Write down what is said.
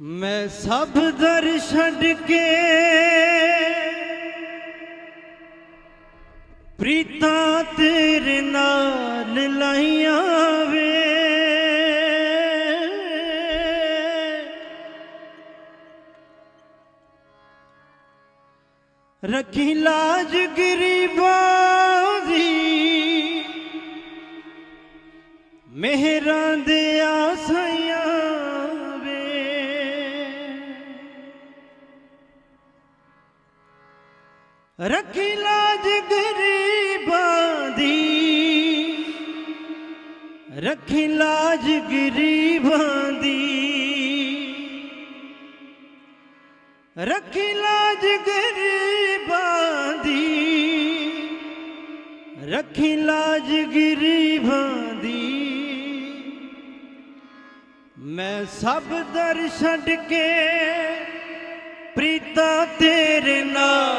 ਮੈਂ ਸਭ ਦਰ ਛੱਡ ਕੇ ਪ੍ਰੀਤਾਂ ਤੇਰੇ ਨਾਲ ਲਾਈਆਂ ਵੇ। ਰੱਖੀ ਲਾਜ ਗਰੀਬਾਂ ਦੀ, ਮਿਹਰਾਂ ਦੇ ਆਸਾਈਆਂ। ਰੱਖੀ ਲਾਜ ਗਰੀਬਾਂ ਦੀ। ਰੱਖੀ ਲਾਜ ਗਰੀਬਾਂ ਦੀ। ਰੱਖੀ ਲਾਜ ਗਰੀਬਾਂ ਦੀ। ਰੱਖੀ ਲਾਜ ਗਰੀਬਾਂ ਦੀ। ਮੈਂ ਸਭ ਦਰ ਛੱਡ ਕੇ ਪ੍ਰੀਤਾ ਤੇਰੇ ਨਾਲ